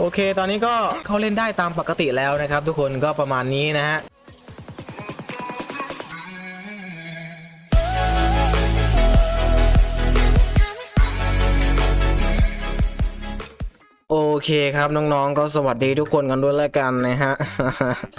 โอเค ตอนนี้ก็เข้าเล่นได้ตามปกติแล้วนะครับ ทุกคนก็ประมาณนี้นะฮะ เคครับน้องๆ ก็สวัสดีทุกคนกันด้วยแล้วกันนะฮะ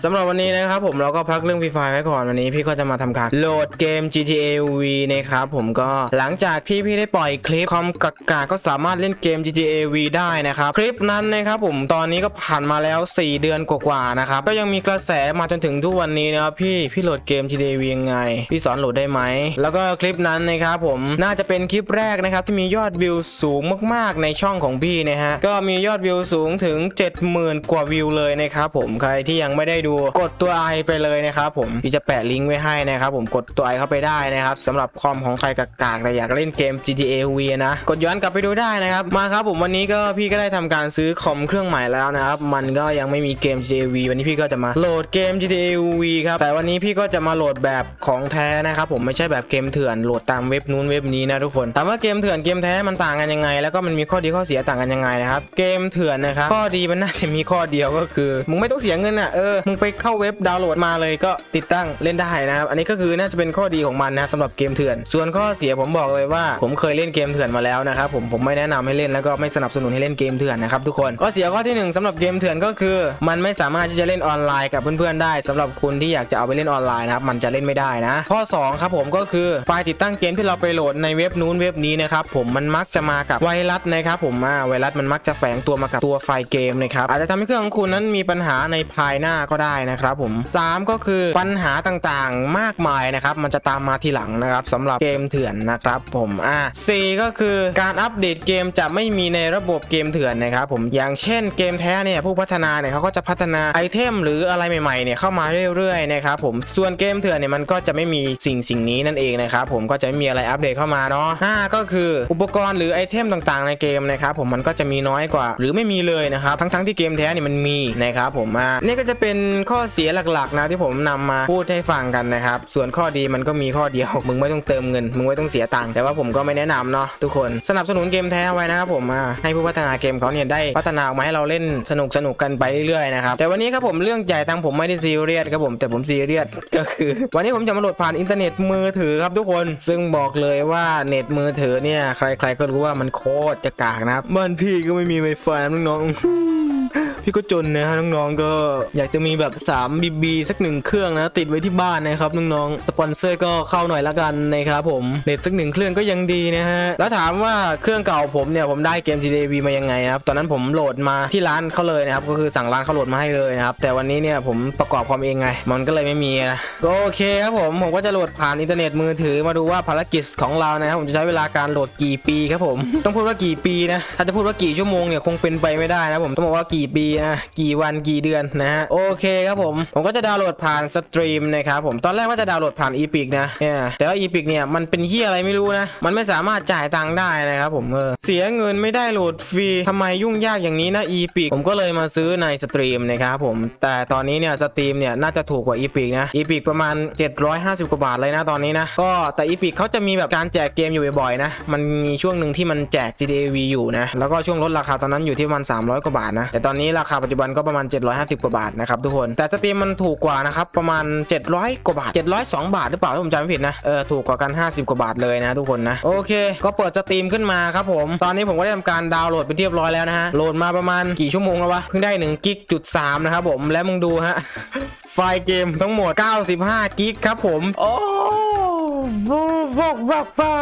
สำหรับวันนี้นะครับผมเราก็พักเรื่องฟรีไฟไว้ก่อนวันนี้พี่ก็จะมาทำการโหลดเกม GTA V นะครับผมก็หลังจากที่พี่ได้ปล่อยคลิปคอมกักกาก็สามารถเล่นเกม GTA V ได้นะครับคลิปนั้นนะครับผมตอนนี้ก็ผ่านมาแล้ว 4 เดือนกว่าๆนะครับก็ยังมีกระแสมาจนถึงทุกวันนี้นะครับพี่พี่โหลดเกม GTA V ยังไง พี่สอนโหลดได้ไหมแล้วก็คลิปนั้นนะครับผมน่าจะเป็นคลิปแรกนะครับที่มียอดวิวสูงมากๆในช่องของพี่นะฮะก็มียอดวิวิวสูงถึง 70,000 กว่าวิวเลยนะครับผมใครที่ยังไม่ได้ดูกดตัวไอไปเลยนะครับผมพี่จะแปะลิงก์ไว้ให้นะครับผมกดตัวไอเข้าไปได้นะครับสำหรับคอมของใครกากๆแต่อยากเล่นเกม GTA V นะกดย้อนกลับไปดูได้นะครับมาครับผมวันนี้ก็พี่ก็ได้ทำการซื้อคอมเครื่องใหม่แล้วนะครับมันก็ยังไม่มีเกม GTA V วันนี้พี่ก็จะมาโหลดเกม GTA V ครับแต่วันนี้พี่ก็จะมาโหลดแบบของแท้นะครับผมไม่ใช่แบบเกมเถื่อนโหลดตามเว็บนู้นเว็บนี้นะทุกคนถามว่าเกมเถื่อนเกมแท้มันต่างกันยังไง แล้วก็มันมีข้อดีข้อเสียต่างกันยังไงนะครับเกมเถอนนะครับข้อดีมันน่าจะมีข้อเดียวก็คือมึงไม่ต้องเสียเงินอะเออมึงไปเข้าเว็บดาวน์โหลดมาเลยก็ติดตั้งเล่นได้นะครับอันนี้ก็คือน่าจะเป็นข้อดีของมันนะสำหรับเกมเถื่อน ส่วนข้อเสียผมบอกเลยว่า ผมเคยเล่นเกมเถื่อนมาแล้วนะครับผมผมไม่แนะนำให้เล่นแล้วก็ไม่สนับสนุนให้เล่นเกมเถื่อนนะครับทุกคนข้อเสียข้อที่หนึ่งสำหรับเกมเถื่อนก็คือ มันไม่สามารถที่จะเล่นออนไลน์กับเพื่อนๆได้สำหรับคุณที่อยากจะเอาไปเล่นออนไลน์นะครับมันจะเล่นไม่ได้นะ ข้อสองครับผมก็คือไฟล์ติดตั้งเกมที่เราไปโหลดในเว็บนู้นเว็บนี้นะครับผมมันมักจะมากับไวรัสนะครับผมอ่าไวรัสมันมักจะแฝงตัวมากับตัวไฟล์เกมนะครับอาจจะทำให้เครื่องของคุณนั้นมีปัญหาในภายหน้าก็ได้นะครับผมสามก็คือปัญหาต่างๆมากมายนะครับมันจะตามมาทีหลังนะครับสำหรับเกมเถื่อนนะครับผมอ่าสี่ก็คือการอัปเดตเกมจะไม่มีในระบบเกมเถื่อนนะครับผมอย่างเช่นเกมแท้เนี่ยผู้พัฒนาเนี่ยเขาก็จะพัฒนาไอเทมหรืออะไรใหม่ๆเนี่ยเข้ามาเรื่อยๆนะครับผมส่วนเกมเถื่อนเนี่ยมันก็จะไม่มีสิ่งสิ่งนี้นั่นเองนะครับผมก็จะไม่มีอะไรอัปเดตเข้ามาเนาะห้าก็คืออุปกรณ์หรือไอเทมต่างๆ ในเกมนะครับผมมันก็จะมีน้อยกว่า หรือไม่มีเลยนะครับทั้งๆที่เกมแท้เนี่ยมันมีนะครับผมอ่านี่ก็จะเป็นข้อเสียหลักๆนะที่ผมนำมาพูดให้ฟังกันนะครับส่วนข้อดีมันก็มีข้อเดียวมึงไม่ต้องเติมเงิน มึงไม่ต้องเสียตังค์แต่ว่าผมก็ไม่แนะนำเนาะทุกคนสนับสนุนเกมแท้ไว้นะครับผมอ่าให้ผู้พัฒนาเกมเขาเนี่ยได้พัฒนาออกมาให้เราเล่นสนุกสนุกกันไปเรื่อยๆนะครับแต่วันนี้ครับผมเรื่องใหญ่ตังผมไม่ได้ซีเรียสครับผมแต่ผมซีเรียสก็คือ วันนี้ผมจะมาโหลดผ่านอินเทอร์เน็ตมือถือครับทุกคน ซึ่งบอกเลยว่าเน็ตมือถือเนี่ยใครๆก็รู้ว่ามันโคตรจะกากนะครับบ้านพี่ก็ไม่มีไวไฟนะน้อง พี่ก็จนนะฮะน้องๆก็อยากจะมีแบบ3 BB สักหนึ่งเครื่องนะติดไว้ที่บ้านนะครับน้องๆสปอนเซอร์ก็เข้าหน่อยละกันนะครับผมเน็ตสักหนึ่งเครื่องก็ยังดีนะฮะแล้วถามว่าเครื่องเก่าผมเนี่ยผมได้เกม GTA V มายังไงครับตอนนั้นผมโหลดมาที่ร้านเขาเลยนะครับก็คือสั่งร้านเขาโหลดมาให้เลยนะครับแต่วันนี้เนี่ยผมประกอบความเองไง มันก็เลยไม่มีนะก็โอเคครับผมผมก็จะโหลดผ่านอินเทอร์เน็ตมือถือมาดูว่าภารกิจของเรานะครับผมจะใช้เวลาการโหลดกี่ปีครับผมต้องพูดว่ากี่ปีนะถ้าจะพูดว่ากี่ชั่วโมงเนี่ยคงเป็นไปไม่ได้นะผมต้องบอกว่ากี่ปีนะกี่วันกี่เดือนนะฮะโอเคครับผมผมก็จะดาวน์โหลดผ่านสตรีมนะครับผมตอนแรกว่าจะดาวน์โหลดผ่านอีพิกนะเนี่ยแต่ว่าอีพิกเนี่ยมันเป็นเฮียอะไรไม่รู้นะ มันไม่สามารถจ่ายตังค์ได้นะครับผมเออเสียเงินไม่ได้โหลดฟรีทำไมยุ่งยากอย่างนี้นะอีพิกผมก็เลยมาซื้อในสตรีมนะครับผมแต่ตอนนี้เนี่ยสตรีมเนี่ยน่าจะถูกกว่าอีพิกนะอีพิกประมาณ 750 กว่าบาทเลยนะตอนนี้นะก็แต่อีพิกเขาจะมีแบบการแจกเกมอยู่บ่อยๆนะมันมีช่วงหนึ่งที่มันแจก GTA V อยู่นะแล้วก็ช่วงลดราคาตอนนั้นอยู่ที่ประมาณ300 กว่าบาทนะแต่ตอนนี้ราคาปัจจุบันก็ประมาณ 750 กว่าบาทนะครับทุกคนแต่สตรีมมันถูกกว่านะครับประมาณ 700 กว่าบาท 702 บาทหรือเปล่าถ้าผมจำไม่ผิดนะเออถูกกว่ากัน 50 กว่าบาทเลยนะทุกคนนะโอเค ก็เปิดสตรีมขึ้นมาครับผมตอนนี้ผมก็ได้ทำการดาวน์โหลดไปเรียบร้อยแล้วนะฮะโหลดมาประมาณกี่ชั่วโมงแล้ววะเพิ่งได้1กิกจุด3นะครับผมและมึงดูฮะไฟล์เกมทั้งหมด 95กิกครับผมโอ้บอกบอกว่า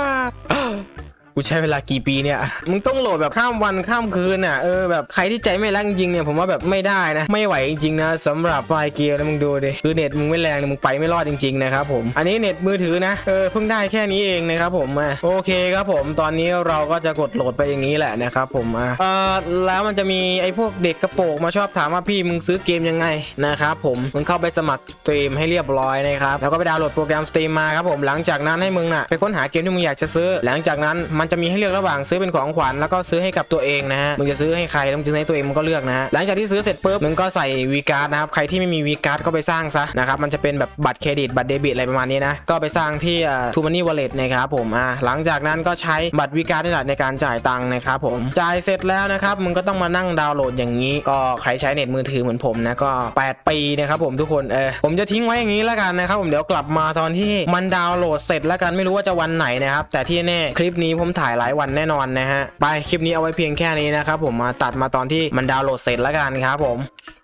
กูใช้เวลากี่ปีเนี่ย มึงต้องโหลดแบบข้ามวันข้ามคืนอะ เออแบบใครที่ใจไม่แรักจริงเนี่ยผมว่าแบบไม่ได้นะ ไม่ไหวจริงๆนะสำหรับไฟล์เกมนะมึงดูดิ คือเน็ตมึงไม่แรงเนี่ยมึงไปไม่รอดจริงๆนะครับผม อันนี้เน็ตมือถือนะ เออเพิ่งได้แค่นี้เองนะครับผมอะโอเคครับผม ตอนนี้เราก็จะกดโหลดไปอย่างนี้แหละนะครับผมอะเออแล้วมันจะมีไอ้พวกเด็กกระโปรงมาชอบถามว่าพี่มึงซื้อเกมยังไงนะครับผมมึงเข้าไปสมัครสตรีมให้เรียบร้อยนะครับแล้วก็ไปดาวน์โหลดโปรแกรมสตรีมมาครับผมหลังจากนั้นให้มึงน่ะไปค้นหาเกมที่มึงอยากจะซื้อ หลังจากนั้นมันมันจะมีให้เลือกระหว่างซื้อเป็นของขวัญแล้วก็ซื้อให้กับตัวเองนะฮะมึงจะซื้อให้ใครแล้วมึงจะซื้อให้ตัวเองมึงก็เลือกนะฮะหลังจากที่ซื้อเสร็จปุ๊บมึงก็ใส่วีการ์ดนะครับใครที่ไม่มีวีการ์ดก็ไปสร้างซะนะครับมันจะเป็นแบบบัตรเครดิตบัตรเดบิตอะไรประมาณนี้นะก็ไปสร้างที่ทูมันนี่วอลเล็ตนะครับผมอ่าหลังจากนั้นก็ใช้บัตรวีการ์ดนี่แหละในการจ่ายตังค์นะครับผมจ่ายเสร็จแล้วนะครับมึงก็ต้องมานั่งดาวน์โหลดอย่างนี้ ก็ใครใช้เน็ตมือถือเหมือนผมนะก็ 8 ปีนะครับผมทุกคนเออผมจะทิ้งไว้อย่างนี้แล้วกันนะครับผมเดี๋ยวกลับมาตอนที่มันดาวน์โหลดเสร็จแล้วกันไม่รู้ว่าจะวันไหนนะครับแต่ที่แน่คลิปนี้ผมถ่ายหลายวันแน่นอนนะฮะ ไปคลิปนี้เอาไว้เพียงแค่นี้นะครับผมมาตัดมาตอนที่มันดาวน์โหลดเสร็จแล้วกันครับผม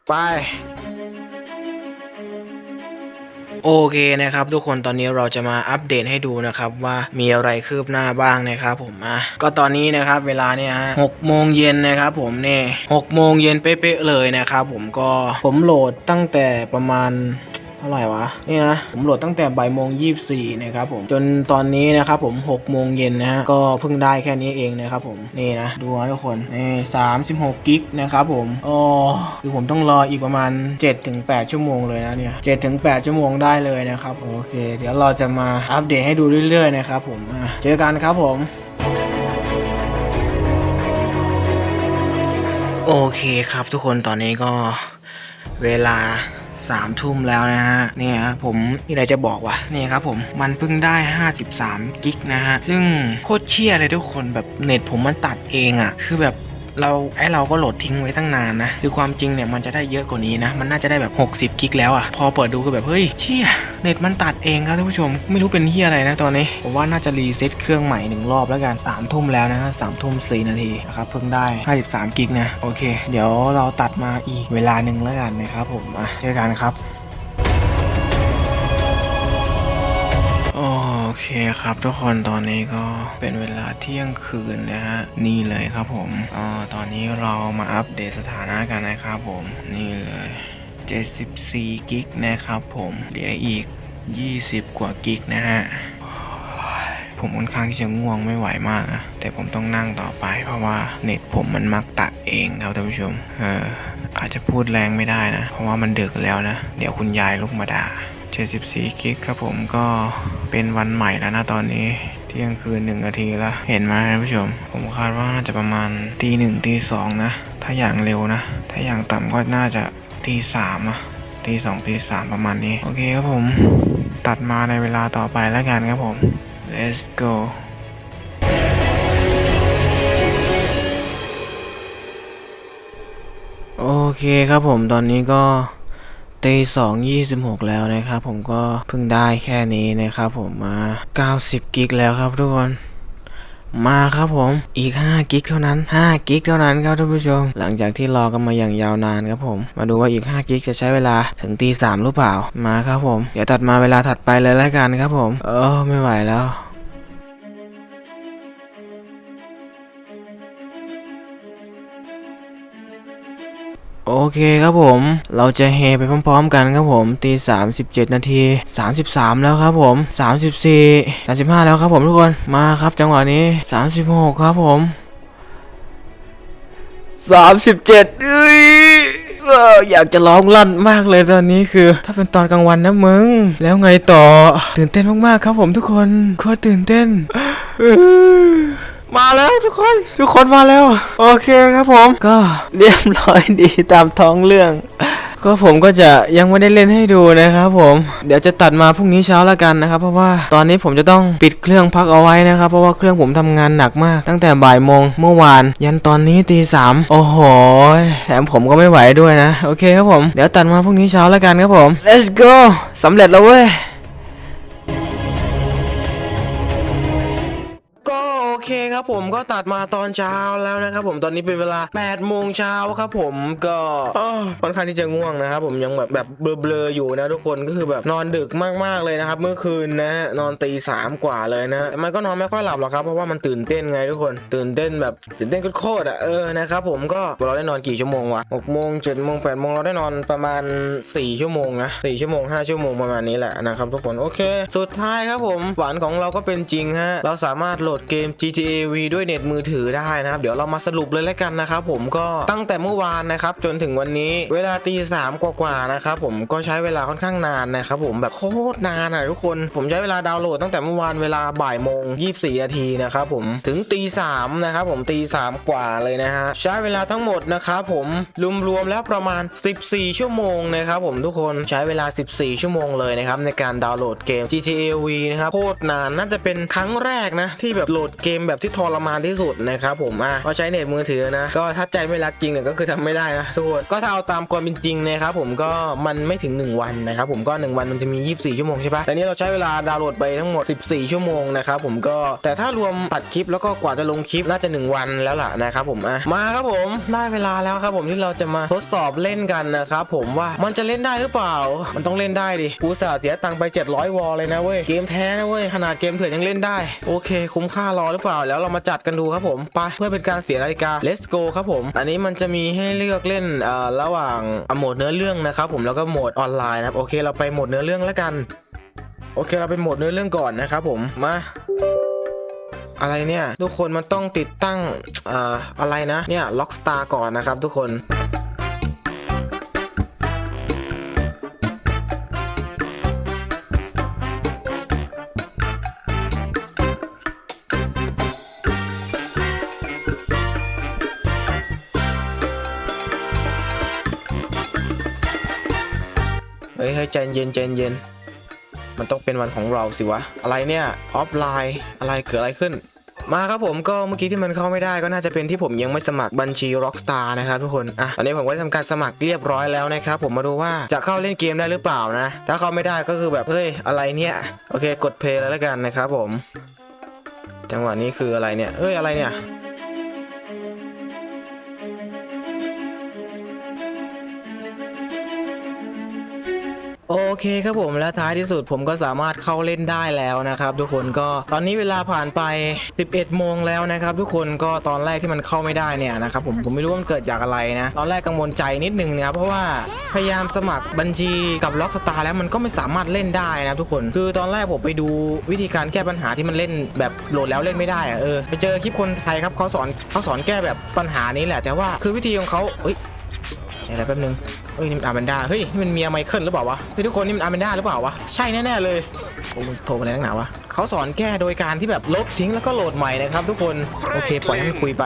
ไปโอเคนะครับทุกคนตอนนี้เราจะมาอัปเดตให้ดูนะครับว่ามีอะไรคืบหน้าบ้างนะครับผมอะก็ตอนนี้นะครับเวลาเนี่ยฮะหกโมงเย็นนะครับผมเนี่ยหกโมงเย็นเป๊ะๆเลยนะครับผมก็ผมโหลดตั้งแต่ประมาณ ท่าไหร่วะนี่นะผมโหลดตั้งแต่บ่ายโมงยี่สี่นะครับผมจนตอนนี้นะครับผมหกโมงเย็นนะฮะก็เพิ่งได้แค่นี้เองนะครับผมนี่นะดูนะทุกคนนี่สามสิบหกกิกนะครับผมอ๋อคือผมต้องรออีกประมาณ7จ็ถึงแชั่วโมงเลยนะเนี่ยเจ็ดถึงแชั่วโมงได้เลยนะครับโอเค เดี๋ยวเราจะมาอัปเดตให้ดูเรื่อยๆนะครับผมเจอกันครับผมโอเคครับทุกคนตอนนี้ก็เวลา สามทุ่มแล้วนะฮะเนี่ยฮะผมมีอะไรจะบอกว่ะนี่ครับผมมันเพิ่งได้ 53 กิกนะฮะ ซึ่งโคตรเชี่ยเลยทุกคนแบบเน็ตผมมันตัดเองอะ่ะ คือแบบ เราไอเราก็โหลดทิ้งไว้ตั้งนานนะ คือความจริงเนี่ยมันจะได้เยอะกว่านี้นะ มันน่าจะได้แบบ 60 กิกแล้วอะ่ะ พอเปิดดูก็แบบ เฮ้ย เชี่ย เน็ตมันตัดเองครับท่านผู้ชม ไม่รู้เป็นเฮียอะไรนะตอนนี้ ผมว่าน่าจะรีเซ็ตเครื่องใหม่หนึ่งรอบแล้วกันสามทุ่มแล้วนะฮะสามทุ่มสี่นาทีนะครับ เพิ่งได้ 53 กิกนะ โอเค เดี๋ยวเราตัดมาอีกเวลาหนึ่งแล้วกันนะครับผม อะ เจอกันครับ เคครับทุกคนตอนนี้ก็เป็นเวลาเที่ยงคืนนะฮะนี่เลยครับผมอ่าตอนนี้เรามาอัปเดตสถานะกันนะครับผม นี่เลย 74 กิกนะครับผมเหลืออีก 20 กว่ากิกนะฮะผมค่อนข้างที่จะง่วงไม่ไหวมากนะแต่ผมต้องนั่งต่อไป เพราะว่าเน็ตผมมันมักตัดเองครับท่านผู้ชม เอออาจจะพูดแรงไม่ได้นะ เพราะว่ามันดึกแล้วนะ เดี๋ยวคุณยายลุกมาด่า 74กิกครับผมก็เป็นวันใหม่แล้วนะตอนนี้เที่ยงคืนหนึ่งนาทีแล้วเห็นไหมท่านผู้ชม ผมคาดว่าน่าจะประมาณตีหนึ่งตีสองนะ ถ้าอย่างเร็วนะ ถ้าอย่างต่ำก็น่าจะตีสามนะตีสองตีสามประมาณนี้ โอเคครับผม ตัดมาในเวลาต่อไปแล้วกันครับผม let's go โอเคครับผมตอนนี้ก็ ตีสองยี่สิบหกแล้วนะครับผมก็เพิ่งได้แค่นี้นะครับผมมา90กิกแล้วครับทุกคนมาครับผมอีก5กิกเท่านั้น5กิกเท่านั้นครับท่านผู้ชม หลังจากที่รอกันมาอย่างยาวนานครับผม มาดูว่าอีก5กิกจะใช้เวลาถึงตีสามหรือเปล่ามาครับผม เดี๋ยวตัดมาเวลาถัดไปเลยแล้วกันครับผม เออไม่ไหวแล้ว โอเคครับผม เราจะเฮไปพร้อมๆกันครับผม ตีสามสิบเจ็ดนาทีสามสิบสามแล้วครับผมสามสิบสี่สามสิบห้าแล้วครับผมทุกคน มาครับจังหวะนี้สามสิบหกครับผมสามสิบเจ็ดเอ้ยอยากจะร้องลั่นมากเลยตอนนี้คือ ถ้าเป็นตอนกลางวันนะมึง แล้วไงต่อ ตื่นเต้นมากๆครับผมทุกคนโคตรตื่นเต้น มาแล้วทุกคน ทุกคนมาแล้ว โอเคครับผม ก็เรียบร้อยดีตามท้องเรื่อง ก็ผมก็จะยังไม่ได้เล่นให้ดูนะครับผม เดี๋ยวจะตัดมาพรุ่งนี้เช้าแล้วกันนะครับ เพราะว่าตอนนี้ผมจะต้องปิดเครื่องพักเอาไว้นะครับ เพราะว่าเครื่องผมทำงานหนักมาก ตั้งแต่บ่ายโมงเมื่อวาน ยันตอนนี้ตีสามโอ้โห แถมผมก็ไม่ไหวด้วยนะ โอเคครับผม เดี๋ยวตัดมาพรุ่งนี้เช้าแล้วกันครับผม let's go สำเร็จแล้วเว้ย ครับผมก็ตัดมาตอนเช้าแล้วนะครับผมตอนนี้เป็นเวลา8โมงเช้าครับผมก็ค่อนข้างที่จะง่วงนะครับผมยังแบบแบบเบลอๆอยู่นะทุกคนก็คือแบบนอนดึกมากๆเลยนะครับเมื่อคืนนะนอนตีสามกว่าเลยนะมันก็นอนไม่ค่อยหลับหรอกครับเพราะว่ามันตื่นเต้นไงทุกคน ตื่นเต้นแบบตื่นเต้นโคตรอะเออนะครับผมก็เราได้นอนกี่ชั่วโมงวะหกโมงเจ็ดโมงแปดโมงเราได้นอนประมาณสี่ชั่วโมงนะสี่ชั่วโมงห้าชั่วโมงประมาณนี้แหละนะครับทุกคนโอเค สุดท้ายครับผมฝันของเราก็เป็นจริงฮะเราสามารถโหลดเกม GTA V ด้วยเน็ตมือถือได้นะครับ เดี๋ยวเรามาสรุปเลยแล้วกันนะครับผมก็ตั้งแต่เมื่อวานนะครับจนถึงวันนี้เวลาตีสามกว่าๆนะครับผมก็ใช้เวลาค่อนข้างนานนะครับผมแบบโคตรนานอะทุกคนผมใช้เวลาดาวน์โหลดตั้งแต่เมื่อวานเวลาบ่ายโมง24นาทีนะครับผมถึงตีสามนะครับผมตีสามกว่าเลยนะฮะใช้เวลาทั้งหมดนะครับผมรวมๆแล้วประมาณ 14 ชั่วโมงนะครับผมทุกคนใช้เวลา 14 ชั่วโมงเลยนะครับในการดาวน์โหลดเกม GTA V นะครับโคตรนานน่าจะเป็นครั้งแรกนะที่แบบโหลดเกมแบบที่ทรมานที่สุดนะครับผมอะก็ใช้เน็ตมือถือนะ ก็ถ้าใจไม่รักจริงเนี่ยก็คือทำไม่ได้นะทุกคนก็ถ้าเอาตามความเป็นจริงนะครับผมก็มันไม่ถึง 1 วันนะครับผมก็ 1 วันมันจะมี 24 ชั่วโมงใช่ปะแต่นี่เราใช้เวลาดาวน์โหลดไปทั้งหมด 14 ชั่วโมงนะครับผมก็แต่ถ้ารวมตัดคลิปแล้วก็กว่าจะลงคลิปน่าจะ 1 วันแล้วล่ะนะครับผมอะมาครับผมได้เวลาแล้วครับผมที่เราจะมาทดสอบเล่นกันนะครับผมว่ามันจะเล่นได้หรือเปล่า มันต้องเล่นได้ดิกูสาเสียตังค์ไป 700 วอลเลยนะเว้ยเกมแท้นะเว้ยขนาดเกมเถื่อนยังเล่นได้โอเค คุ้มค่ารอหรือเปล่าแล้วเรามาจัดกันดูครับผมไปเพื่อเป็นการเสียนาฬิกา let's go ครับผม อันนี้มันจะมีให้เลือกเล่นอ่อระหว่างโหมดเนื้อเรื่องนะครับผมแล้วก็โหมดออนไลน์นะครับโอเคเราไปโหมดเนื้อเรื่องแล้วกันโอเคเราไปโหมดเนื้อเรื่องก่อนนะครับผมมาอะไรเนี่ย ทุกคนมันต้องติดตั้งอ่าอะไรนะเนี่ยล็อกสตาร์ก่อนนะครับทุกคน ใจเย็นใจเย็น มันต้องเป็นวันของเราสิวะ อะไรเนี่ยออฟไลน์อะไรเกิดอะไรขึ้น มาครับผมก็เมื่อกี้ที่มันเข้าไม่ได้ก็น่าจะเป็นที่ผมยังไม่สมัครบัญชี Rockstar นะครับทุกคนอะตอนนี้ผมก็ได้ทำการสมัครเรียบร้อยแล้วนะครับผมมาดูว่าจะเข้าเล่นเกมได้หรือเปล่านะ ถ้าเข้าไม่ได้ก็คือแบบเฮ้ยอะไรเนี่ยโอเค กดเพลย์แล้วกันนะครับผม จังหวะนี้คืออะไรเนี่ยเอ้ยอะไรเนี่ย โอเคครับผมและท้ายที่สุดผมก็สามารถเข้าเล่นได้แล้วนะครับ ทุกคนก็ตอนนี้เวลาผ่านไป 11 โมงแล้วนะครับทุกคนก็ตอนแรกที่มันเข้าไม่ได้เนี่ยนะครับผมผมไม่รู้ว่ามันเกิดจากอะไรนะ ตอนแรกกังวลใจนิดนึงนะครับเพราะว่าพยายามสมัครบัญชีกับล็อกสตาร์แล้วมันก็ไม่สามารถเล่นได้นะทุกคน คือตอนแรกผมไปดูวิธีการแก้ปัญหาที่มันเล่นแบบโหลดแล้วเล่นไม่ได้อะเออไปเจอคลิปคนไทยครับเขาสอนเขาสอนแก้แบบปัญหานี้แหละ แต่ว่าคือวิธีของเขาเอ้ยอะไรแป๊บนึง เฮ้ยนี่มันอาร์แมนดาเฮ้ยนี่มันเมียไมเคิลหรือเปล่าวะเฮ้ยทุกคนนี่มันอาร์แมนดาหรือเปล่าวะใช่แน่ๆเลย โอ้โทรมาอะไรนักหนาวะเขาสอนแก้โดยการที่แบบลบทิ้งแล้วก็โหลดใหม่นะครับทุกคนโอเคปล่อยให้มันคุยไป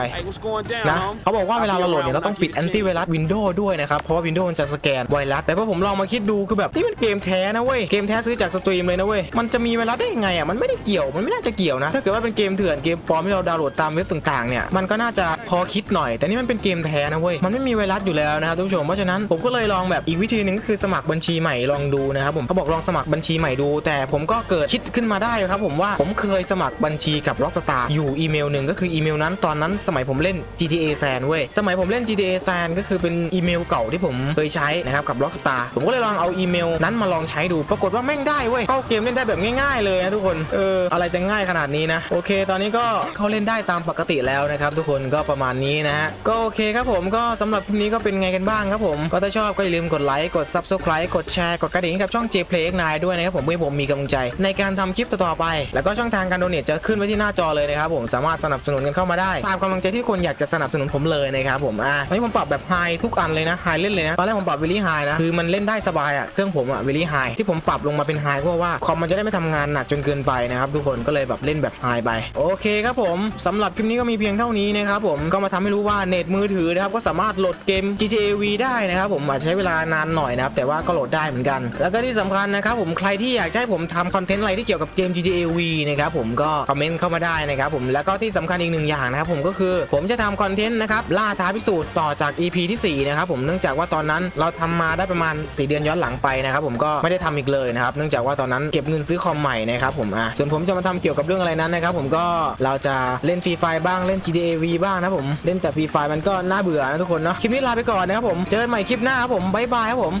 นะเขาบอกว่าเวลาเราโหลดเนี่ยเราต้องปิดแอนตี้ไวรัสวินโดว์ด้วยนะครับเพราะว่าวินโดว์มันจะสแกนไวรัสแต่พอผมลองมาคิดดูคือแบบนี่มันเกมแท้นะเว้ยเกมแท้ซื้อจากสตรีมเลยนะเว้ยมันจะมีไวรัสได้ยังไงอะมันไม่ได้เกี่ยวมันไม่น่าจะเกี่ยวนะถ้าเกิดว่าเป็นเกมเถื่อนเกมปลอมที่เราดาวน์โหลดตามเว็บต่างๆเนี่ยมันก็น่าจะพอคิดหน่อย แต่นี่มันเป็นเกมแท้นะเว้ยมันไม่มีไวรัสอยู่แล้วนะครับทุกผู้ชมเพราะฉะนั้นผมก็เลยลองแบบอีกวิธีหนึ่งก็คือสมัครบัญชีใหม่ลองดูนะครับผมเขาบอกลองสมัครบัญชีใหม่ดูแต่ผมก็เกิดคิดขึ้นมาได้ครับผมว่าผมเคยสมัครบัญชีกับ Rockstar อยู่อีเมลหนึ่งก็คืออีเมลนั้นตอนนั้นสมัยผมเล่น GTA San เว้ยสมัยผมเล่น GTA San ก็คือเป็นอีเมลเก่าที่ผมเคยใช้นะครับกับ Rockstar ผมก็เลยลองเอาอีเมลนั้นมาลองใช้ดูปรากฏว่าแม่งได้เว้ยเข้าเกมเล่นได้แบบง่ายๆเลยนะทุกคนเอออะไรจะง่ายขนาดนี้นะโอเค ตอนนี้ก็เข้าเล่นได้ตามปกติแล้วนะครับทุกคนก็ประมาณนี้นะฮะก็โอเคครับผมก็สำหรับคลิปนี้ก็เป็นไงกันบ้างครับผมก็ถ้าชอบก็อย่าลืมกดไลค์กด Subscribe กดแชร์กดกระดิ่งให้กับช่อง JPlay X9 ด้วยนะครับผมเพื่อผมมีกำลังใจในการทำคลิปต่อไป แล้วก็ช่องทางการโดเนทจะขึ้นไว้ที่หน้าจอเลยนะครับผมสามารถสนับสนุนกันเข้ามาได้ตามกำลังใจที่คนอยากจะสนับสนุนผมเลยนะครับผมอะวันนี้ผมปรับแบบไฮทุกอันเลยนะไฮเล่นเลยนะตอนแรกผมปรับวิลลี่ไฮนะคือมันเล่นได้สบายอะเครื่องผมอะวิลลี่ไฮที่ผมปรับลงมาเป็นไฮเพราะว่าคอมมันจะได้ไม่ทำงานหนักจนเกินไปนะครับทุกคนก็เลยแบบเล่นแบบไฮไปโอเคครับผมสำหรับคลิปนี้ก็มีเพียงเท่านี้นะครับผมก็มาทำให้รู้ว่าเน็ตมือถือนะครับก็สามารถโหลดเกม GTA V ได้นะครับผมอาจจะใช้เวลานานหน่อยนะครับแต่ว่าก็โหลดได้เหมือนกัน แล้วก็ที่สำคัญนะครับผมใครที่อยากให้ผมทำคอนเทนต์อะไรที่เกี่ยวกับเกม GTA V นะครับผมก็คอมเมนต์เข้ามาได้นะครับผมแล้วก็ที่สำคัญอีกหนึ่งอย่างนะครับผมก็คือผมจะทำคอนเทนต์นะครับล่าท้าพิสูจน์ต่อจาก EP ที่4นะครับผมเนื่องจากว่าตอนนั้นเราทำมาได้ประมาณ 4 เดือนย้อนหลังไปนะครับผมก็ไม่ได้ทำอีกเลยนะครับเนื่องจากว่าตอนนั้นเก็บเงินซื้อคอมใหม่นะครับผมอะส่วนผมจะมาทำเกี่ยวกับเรื่องอะไรนั้นนะครับผมก็เราจะเล่นฟรีไฟบ้างเล่น GTA V บ้างนะผมเล่นแต่ฟรีไฟมันก็น่าเบื่อนะทุกคนเนาะคลิปนี้ลาไปก่อนนะครับผมเจอกันใหม่คลิปหน้าครับผมบ๊ายบายครับผม